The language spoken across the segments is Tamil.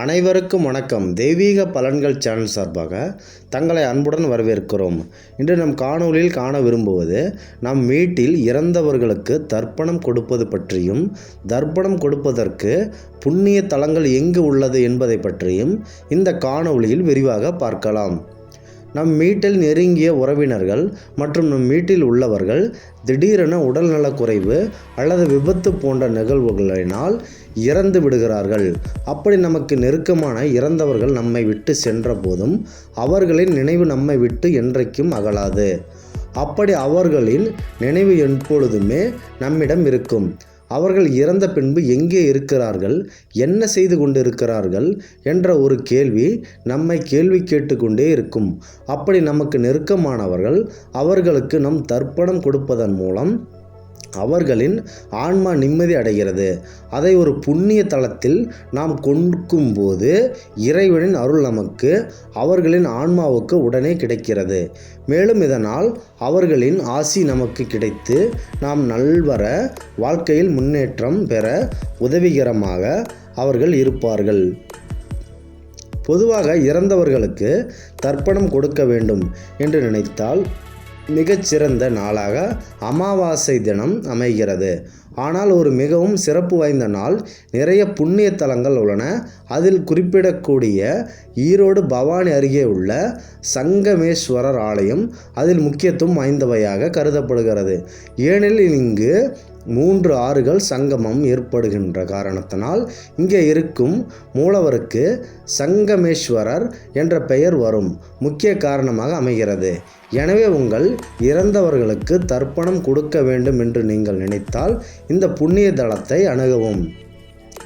அனைவருக்கும் வணக்கம். தெய்வீக பலன்கள் சேனல் சார்பாக தங்களை அன்புடன் வரவேற்கிறோம். இன்று நம் காணொளியில் காண விரும்புவது நம் வீட்டில் இறந்தவர்களுக்கு தர்ப்பணம் கொடுப்பது பற்றியும் தர்ப்பணம் கொடுப்பதற்கு புண்ணிய தலங்கள் எங்கு உள்ளது என்பதை பற்றியும் இந்த காணொளியில் விரிவாக பார்க்கலாம். நம் வீட்டில் நெருங்கிய உறவினர்கள் மற்றும் நம் வீட்டில் உள்ளவர்கள் திடீரென உடல்நலக்குறைவு அல்லது விபத்து போன்ற நிகழ்வுகளினால் இறந்து விடுகிறார்கள். அப்படி நமக்கு நெருக்கமான இறந்தவர்கள் நம்மை விட்டு சென்ற போதும் அவர்களின் நினைவு நம்மை விட்டு என்றைக்கும் அகலாது. அப்படி அவர்களின் நினைவு எப்பொழுதுமே நம்மிடம் இருக்கும். அவர்கள் இறந்த பின்பு எங்கே இருக்கிறார்கள்? என்ன செய்து கொண்டிருக்கிறார்கள்? என்ற ஒரு கேள்வி நம்மை கேள்வி கேட்டுக்கொண்டே இருக்கும். அப்படி நமக்கு நெருக்கமானவர்கள் அவர்களுக்கு நம் தர்ப்பணம் கொடுப்பதன் மூலம் அவர்களின் ஆன்மா நிம்மதி அடைகிறது. அதை ஒரு புண்ணிய தளத்தில் நாம் கொடுக்கும்போது இறைவனின் அருள் நமக்கு அவர்களின் ஆன்மாவுக்கு உடனே கிடைக்கிறது. மேலும் இதனால் அவர்களின் ஆசி நமக்கு கிடைத்து நாம் நல்வர வாழ்க்கையில் முன்னேற்றம் பெற உதவிகரமாக அவர்கள் இருப்பார்கள். பொதுவாக இறந்தவர்களுக்கு தர்ப்பணம் கொடுக்க வேண்டும் என்று நினைத்தால் மிகச்சிறந்த நாளாக அமாவாசை தினம் அமைகிறது. ஆனால் ஒரு மிகவும் சிறப்பு வாய்ந்த நாள். நிறைய புண்ணிய தலங்கள் உள்ளன. அதில் குறிப்பிடக்கூடிய ஈரோடு பவானி அருகே உள்ள சங்கமேஸ்வரர் ஆலயம் அதில் முக்கியத்துவம் வாய்ந்தவையாக கருதப்படுகிறது. ஏனெனில் இங்கு மூன்று ஆறுகள் சங்கமம் ஏற்படுகின்ற காரணத்தினால் இங்கே இருக்கும் மூலவருக்கு சங்கமேஸ்வரர் என்ற பெயர் வரும். முக்கிய காரணமாக அமைகிறது. எனவே உங்கள் இறந்தவர்களுக்கு தர்ப்பணம் கொடுக்க வேண்டும் என்று நீங்கள் நினைத்தால் இந்த புண்ணிய தளத்தை அணுகவும்.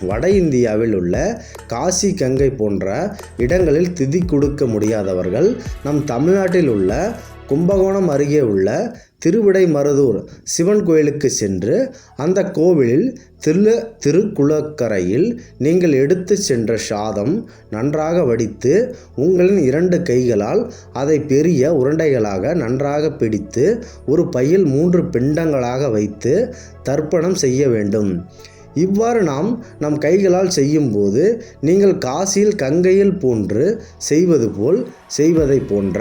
வட இந்தியாவில் உள்ள காசி கங்கை போன்ற இடங்களில் திதி கொடுக்க முடியாதவர்கள் நம் தமிழ்நாட்டில் உள்ள கும்பகோணம் அருகே உள்ள திருவிடைமருதூர் சிவன் கோயிலுக்கு சென்று அந்த கோவிலில் திரு திருக்குளக்கரையில் நீங்கள் எடுத்து சென்ற சாதம் நன்றாக வடித்து உங்களின் இரண்டு கைகளால் அதை பெரிய உருண்டைகளாக நன்றாக பிடித்து ஒரு பையில் மூன்று பிண்டங்களாக வைத்து தர்ப்பணம் செய்ய வேண்டும். இவ்வாறு நாம் நம் கைகளால் செய்யும்போது நீங்கள் காசியில் கங்கையில் போன்று செய்வது போல் செய்வதை போன்ற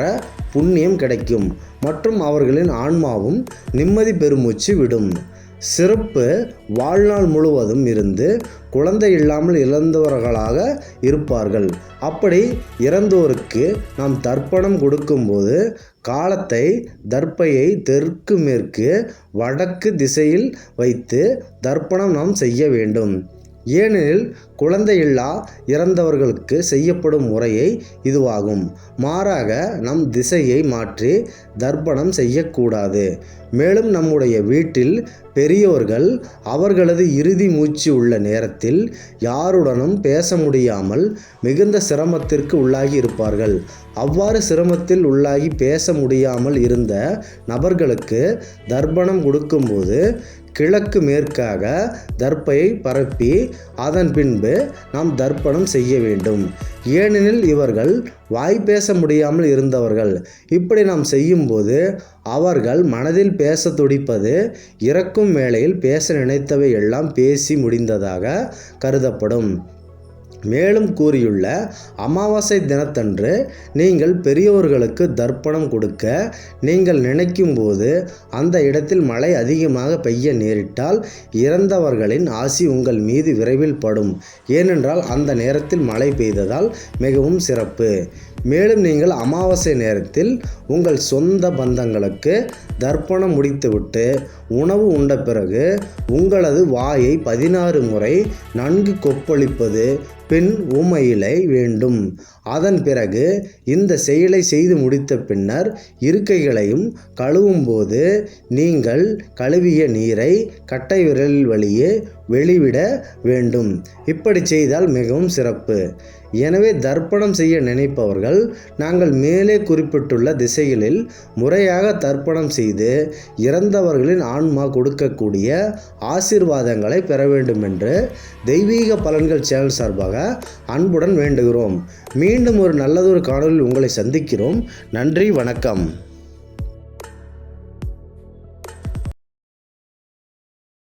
புண்ணியம் கிடைக்கும். மற்றும் அவர்களின் ஆன்மாவும் நிம்மதி பெருமூச்சு விடும். சிறப்பு வாழ்நாள் முழுவதும் இருந்து குழந்தை இல்லாமல் இறந்தவர்களாக இருப்பார்கள். அப்படி இறந்தோருக்கு நாம் தர்ப்பணம் கொடுக்கும்போது காலத்தை தர்ப்பையை தெற்கு மேற்கு வடக்கு திசையில் வைத்து தர்ப்பணம் நாம் செய்ய வேண்டும். ஏனெனில் குழந்தையில்லா இறந்தவர்களுக்கு செய்யப்படும் முறையை இதுவாகும். மாறாக நம் திசையை மாற்றி தர்ப்பணம் செய்யக்கூடாது. மேலும் நம்முடைய வீட்டில் பெரியோர்கள் அவர்களது இறுதி மூச்சு உள்ள நேரத்தில் யாருடனும் பேச முடியாமல் மிகுந்த சிரமத்திற்கு உள்ளாகி இருப்பார்கள். அவ்வாறு சிரமத்தில் உள்ளாகி பேச முடியாமல் இருந்த நபர்களுக்கு தர்ப்பணம் கொடுக்கும்போது கிழக்கு மேற்காக தர்ப்பையை பரப்பி அதன் பின்பு நாம் தர்ப்பணம் செய்ய வேண்டும். ஏனெனில் இவர்கள் வாய் பேச முடியாமல் இருந்தவர்கள். இப்படி நாம் செய்யும்போது அவர்கள் மனதில் பேச துடிப்பது இறக்கும் வேளையில் பேச நினைத்தவை எல்லாம் பேசி முடிந்ததாக கருதப்படும். மேலும் கூறியுள்ள அமாவாசை தினத்தன்று நீங்கள் பெரியவர்களுக்கு தர்ப்பணம் கொடுக்க நீங்கள் நினைக்கும் போது அந்த இடத்தில் மழை அதிகமாக பெய்ய நேரிட்டால் இறந்தவர்களின் ஆசி உங்கள் மீது விரைவில் படும். ஏனென்றால் அந்த நேரத்தில் மழை பெய்ததால் மிகவும் சிறப்பு. மேலும் நீங்கள் அமாவாசை நேரத்தில் உங்கள் சொந்த பந்தங்களுக்கு தர்ப்பணம் முடித்துவிட்டு உணவு உண்ட பிறகு உங்களது வாயை பதினாறு முறை நன்கு கொப்பளிப்பது பின் உமையிலை வேண்டும். அதன் பிறகு இந்த செயலை செய்து முடித்த பின்னர் இருக்கைகளையும் கழுவும் போது நீங்கள் கழுவிய நீரை கட்டை விரல் வழியே வெளிவிட வேண்டும். இப்படி செய்தால் மிகவும் சிறப்பு. எனவே தர்ப்பணம் செய்ய நினைப்பவர்கள் நாங்கள் மேலே குறிப்பிட்டுள்ள திசைகளில் முறையாக தர்ப்பணம் செய்து இறந்தவர்களின் ஆன்மா கொடுக்கக்கூடிய ஆசிர்வாதங்களை பெற வேண்டும் என்று தெய்வீக பலன்கள் சேனல் சார்பாக அன்புடன் வேண்டுகிறோம். மீண்டும் ஒரு நல்லதொரு காணொலியில் உங்களை சந்திக்கிறோம். நன்றி வணக்கம்.